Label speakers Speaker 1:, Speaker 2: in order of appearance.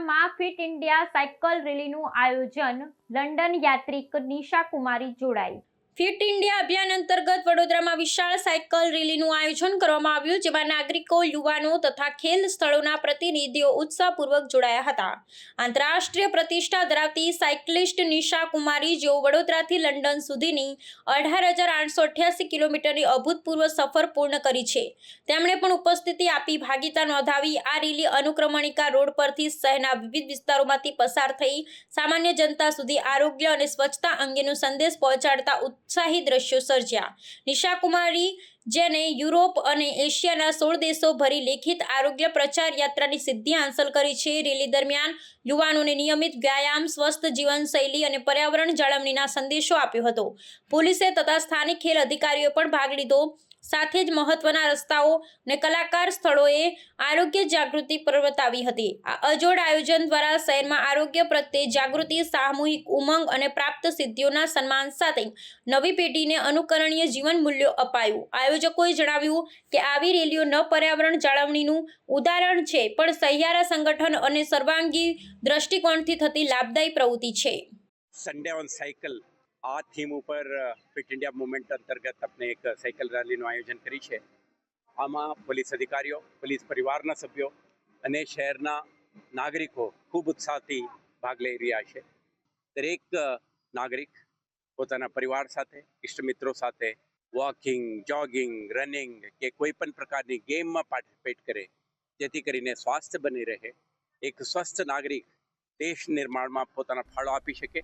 Speaker 1: વડોદરામાં fit India cycle રેલીનું આયોજન લંડન યાત્રિક નિશા કુમારી જોડાઈ. ફિટ ઇન્ડિયા અભિયાન અંતર્ગત વિશાળ સાયકલ રેલીનું આયોજન કરવામાં આવ્યું, જેમાં નાગરિકો, યુવાનો તથા ખેલ સ્થળોના પ્રતિનિધિઓ ઉત્સાહપૂર્વક જોડાયા હતા. આંતરરાષ્ટ્રીય પ્રતિષ્ઠા ધરાવતી સાયકલિસ્ટ નિશા કુમારી, જેઓ વડોદરાથી લંડન સુધીની અઢાર હજાર આઠસો અઠ્યાસી કિલોમીટરની અભૂતપૂર્વ સફર પૂર્ણ કરી છે. તેમણે પણ ઉપસ્થિતિ આપી ભાગીતા નોંધાવી, આ રેલી અનુક્રમણિકા રોડ પરથી શહેરના વિવિધ વિસ્તારોમાંથી પસાર થઈ સામાન્ય જનતા સુધી આરોગ્ય અને સ્વચ્છતા અંગેનો સંદેશ પહોંચાડતા ઉત્સાહી દ્રશ્યો સર્જ્યા. નિશા કુમારી જેને યુરોપ અને એશિયાના સોળ દેશો ભરી લેખિત આરોગ્ય પ્રચાર યાત્રાની સિદ્ધિ હાંસલ કરી છે. રેલી દરમિયાન યુવાનોને નિયમિત વ્યાયામ, સ્વસ્થ જીવનશૈલી અને પર્યાવરણ જાળવણીના સંદેશો આપ્યો હતો. પોલીસે તથા સ્થાનિક ખેલ અધિકારીઓએ પણ ભાગ લીધો. સાથે જ મહત્વના રસ્તાઓ અને કલાકાર સ્થળોએ આરોગ્ય જાગૃતિ પ્રવર્તાવી હતી. આ અજોડ આયોજન દ્વારા શહેરમાં આરોગ્ય પ્રત્યે જાગૃતિ, સામૂહિક ઉમંગ અને પ્રાપ્ત સિદ્ધિઓના સન્માન સાથે નવી પેઢીને અનુકરણીય જીવન મૂલ્યો અપાયું. આયોજકોએ જણાવ્યું કે આવી રેલીઓ ન પર્યાવરણ જાળવણીનું ઉદાહરણ છે, પણ સહિયારા સંગઠન અને સર્વાંગી દ્રષ્ટિકોણથી થતી લાભદાયી પ્રવૃત્તિ છે.
Speaker 2: સન્ડે ઓન સાયકલ આ થીમ ઉપર ફિટ ઇન્ડિયા મુવમેન્ટ અંતર્ગત આપણે એક સાયકલ રેલીનું આયોજન કરી છે. આમાં પોલીસ અધિકારીઓ, પોલીસ પરિવારના સભ્યો અને શહેરના નાગરિકો ખૂબ ઉત્સાહથી ભાગ લઈ રહ્યા છે. દરેક નાગરિક પોતાના પરિવાર સાથે ઇષ્ટ મિત્રો સાથે વોકિંગ જોગિંગ રનિંગ કે કોઈ પણ પ્રકારની ગેમમાં પાર્ટિસિપેટ કરે, જેથી કરીને સ્વાસ્થ્ય બની રહે. એક સ્વસ્થ નાગરિક દેશ નિર્માણમાં પોતાના ફાળો આપી શકે.